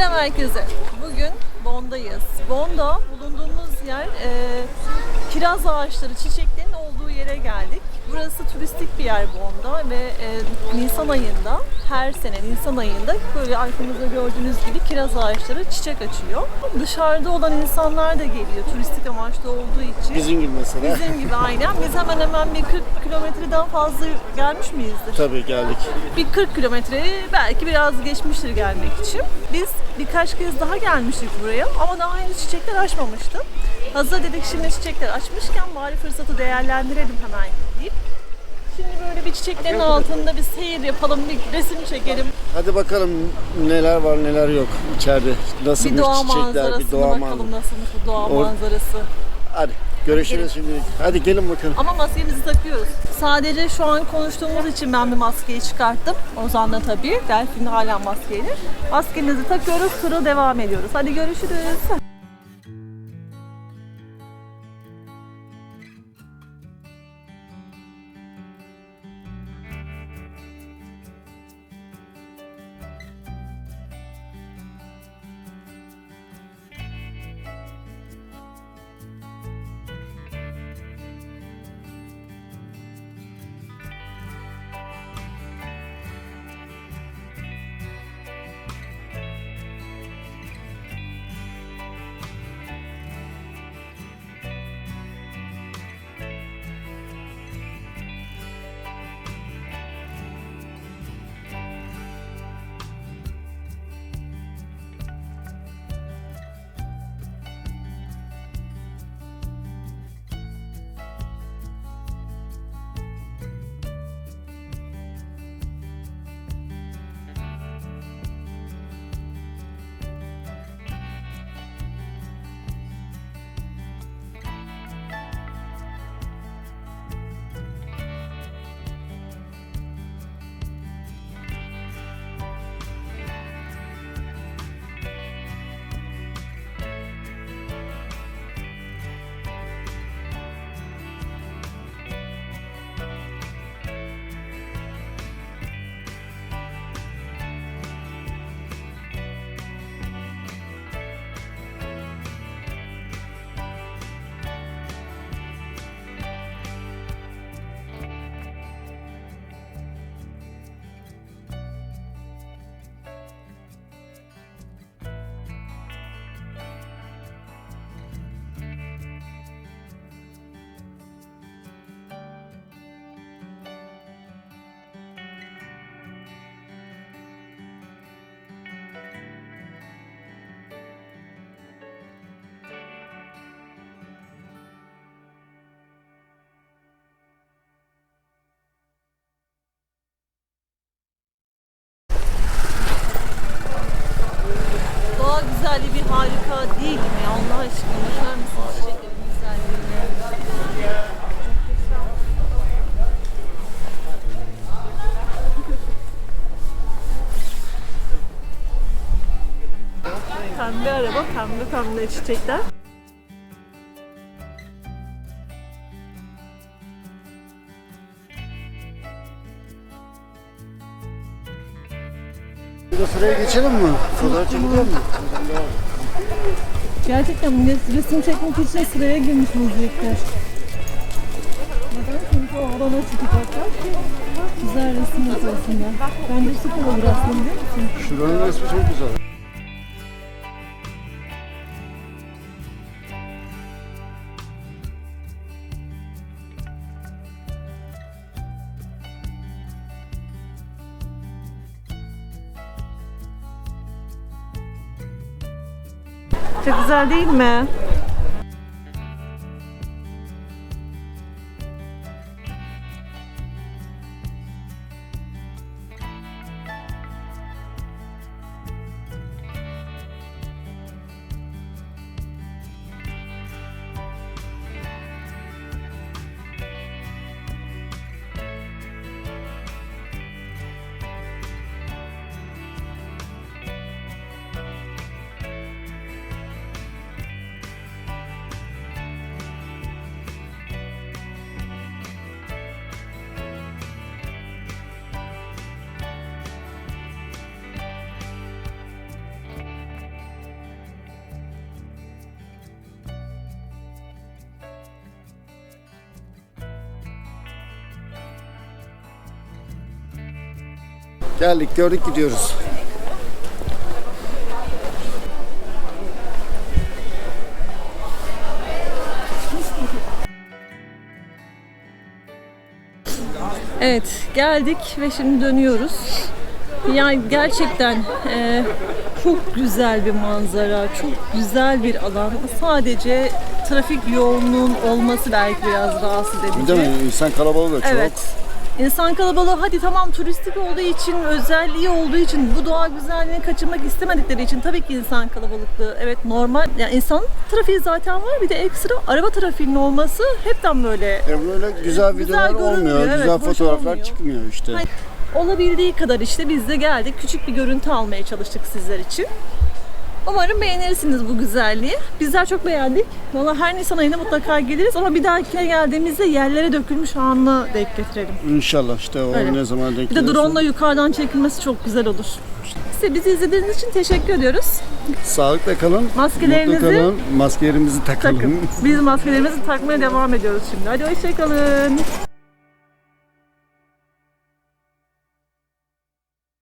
Selam herkese. Bugün Bond'dayız. Bond'a bulunduğumuz yer e, kiraz ağaçları, çiçeklerin olduğu yere geldik. Burası turistik bir yer Bond'da ve e, Nisan ayında, her sene Nisan ayında böyle arkamızda gördüğünüz gibi kiraz ağaçları çiçek açıyor. Dışarıda olan insanlar da geliyor turistik amaçlı olduğu için. Bizim gibi mesela. Bizim gibi aynen. Biz hemen hemen bir 40 kilometreden fazla gelmiş miyizdir? Tabii geldik. bir 40 kilometre belki biraz geçmiştir gelmek için. Biz birkaç kez daha gelmiştik buraya ama daha henüz çiçekler açmamıştı. Hazır dedik şimdi çiçekler açmışken bari fırsatı değerlendirelim hemen deyip. Şimdi böyle bir çiçeklerin altında bir seyir yapalım, bir resim çekelim. Hadi bakalım neler var neler yok içeride. Nasılmış Bir doğa çiçekler, bir doğa bakalım manzarası. nasılmış bu doğa Or- manzarası. Hadi görüşürüz şimdi. Hadi gelin bakalım. Ama maskemizi takıyoruz. Sadece şu an konuştuğumuz için ben bir maskeyi çıkarttım. Ozan da tabii. Delfin hala maskeyle. Maskemizi takıyoruz, tura devam ediyoruz. Hadi görüşürüz. Pembe pembe çiçekler. Burada sıraya geçelim mi? Fotoğraf çekilir mi? Gerçekten millet resim çekmek için sıraya girmiş vaziyetler. Neden? Çünkü o alana çıkacaklar ki güzel resim yapıyorsunlar. Bence süper olur aslında biliyor musun? Şuranın resmi çok güzel. Çok güzel değil mi? Geldik gördük gidiyoruz. Evet geldik ve şimdi dönüyoruz. Yani gerçekten e, çok güzel bir manzara, çok güzel bir alan. Sadece trafik yoğunluğun olması belki biraz rahatsız edici. Değil mi? İnsan kalabalığı da çok. Evet. İnsan kalabalığı hadi tamam turistik olduğu için, özelliği olduğu için, bu doğa güzelliğini kaçırmak istemedikleri için tabii ki insan kalabalıklığı evet normal. Yani insan trafiği zaten var bir de ekstra araba trafiğinin olması hepten böyle E böyle güzel Güzel videolar görünmüyor, olmuyor. evet, güzel fotoğraflar olmuyor. çıkmıyor işte. Hayır. olabildiği kadar işte biz de geldik. Küçük bir görüntü almaya çalıştık sizler için. Umarım beğenirsiniz bu güzelliği. Bizler çok beğendik. Valla her Nisan ayında mutlaka geliriz ama bir dahakine geldiğimizde yerlere dökülmüş anına denk getirelim. İnşallah işte o Öyle. ne zaman denk Bir de gelirse. drone ile yukarıdan çekilmesi çok güzel olur. İşte bizi izlediğiniz için teşekkür ediyoruz. Sağlıkla kalın. Maskelerinizi Mutlu kalın. Maskelerimizi takalım. Takın. Biz maskelerimizi takmaya devam ediyoruz şimdi. Hadi hoşçakalın.